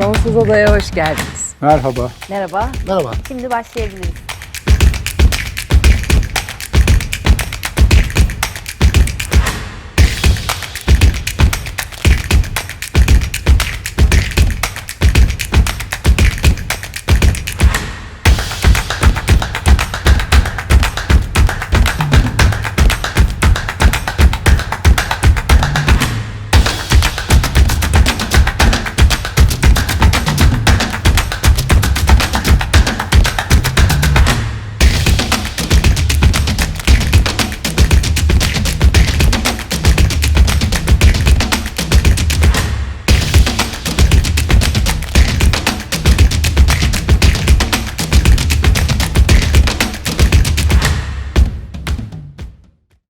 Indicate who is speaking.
Speaker 1: Sonsuz Oda'ya hoş geldiniz.
Speaker 2: Merhaba.
Speaker 3: Merhaba.
Speaker 4: Merhaba.
Speaker 3: Şimdi başlayabiliriz.